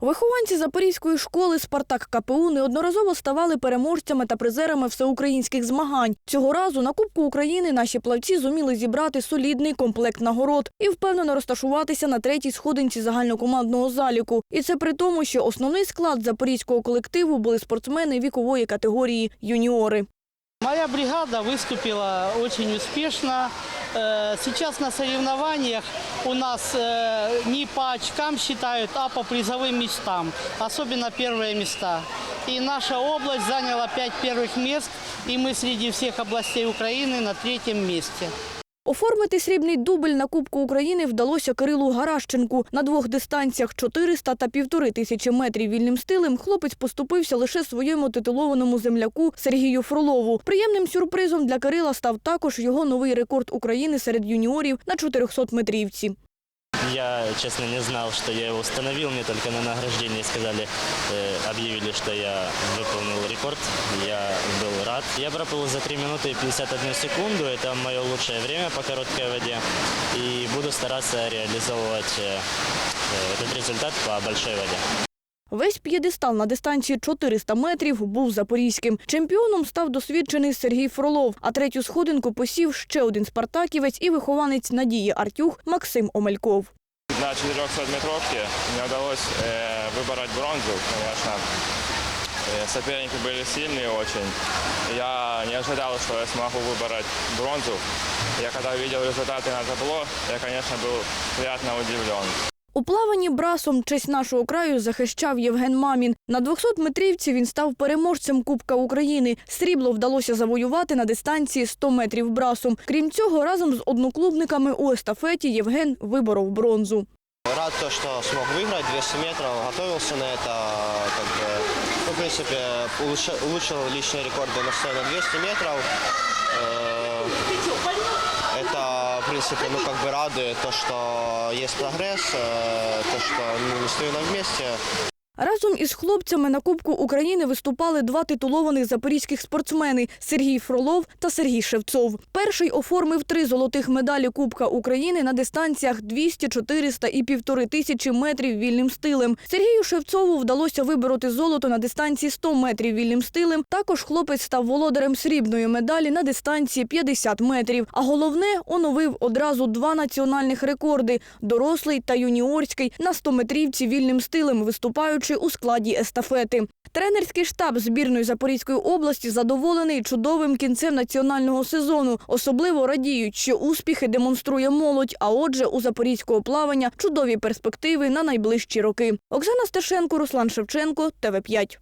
Вихованці Запорізької школи Спартак КПУ неодноразово ставали переможцями та призерами всеукраїнських змагань. Цього разу на Кубку України наші плавці зуміли зібрати солідний комплект нагород і впевнено розташуватися на третій сходинці загальнокомандного заліку. І це при тому, що основний склад запорізького колективу були спортсмени вікової категорії юніори. Моя бригада выступила очень успешно. Э, Сейчас на соревнованиях у нас э, не по очкам считают, а по призовым местам, особенно первые места. И наша область заняла пять первых мест, и мы среди всех областей Украины на третьем месте. Оформити срібний дубль на Кубку України вдалося Кирилу Гаращенку. На двох дистанціях 400 та півтори тисячі метрів вільним стилем хлопець поступився лише своєму титулованому земляку Сергію Фролову. Приємним сюрпризом для Кирила став також його новий рекорд України серед юніорів на 400 метрівці. Я, честно, не знал, что я его установил. Мне только на награждении сказали, э, объявили, что я выполнил рекорд. Я был рад. Я проплыл за 3 минуты и 51 секунду. Это мое лучшее время по короткой воде. И буду стараться реализовывать э, э, этот результат по большой воде. Весь п'єдестал на дистанції 400 метрів був запорізьким. Чемпіоном став досвідчений Сергій Фролов, а третю сходинку посів ще один спартаківець і вихованець Надії Артюх Максим Омельков. На 400 метровке мне удалось э, выбрать бронзу, конечно. Э, соперники были сильные очень. Я не ожидал, что я смогу выбрать бронзу. Я когда увидел результаты на табло, я, конечно, был приятно удивлен. У плаванні брасом честь нашого краю захищав Євген Мамін. На 200 метрівці він став переможцем Кубка України. Срібло вдалося завоювати на дистанції 100 метрів брасом. Крім цього, разом з одноклубниками у естафеті Євген виборов бронзу. Рад то, что смог выиграть 200 метров, готовился на это, как бы, ну, в принципе, улучшил, улучшил на 100 и на 200 метров. Э, Это, в принципе, ну, как бы радует то, что есть прогресс, э, то, что ну, не стою на месте. Разом із хлопцями на Кубку України виступали два титулованих запорізьких спортсмени Сергій Фролов та Сергій Шевцов. Перший оформив три золотих медалі Кубка України на дистанціях 200, 400 і півтори тисячі метрів вільним стилем. Сергію Шевцову вдалося вибороти золото на дистанції 100 метрів вільним стилем. Також хлопець став володарем срібної медалі на дистанції 50 метрів. А головне, оновив одразу два національних рекорди – дорослий та юніорський на 100-метрівці вільним стилем, виступаючи у складі естафети. Тренерський штаб збірної Запорізької області задоволений чудовим кінцем національного сезону. Особливо радіють, що успіхи демонструє молодь, а отже, у запорізького плавання чудові перспективи на найближчі роки. Оксана Стешенко, Руслан Шевченко, ТВ5.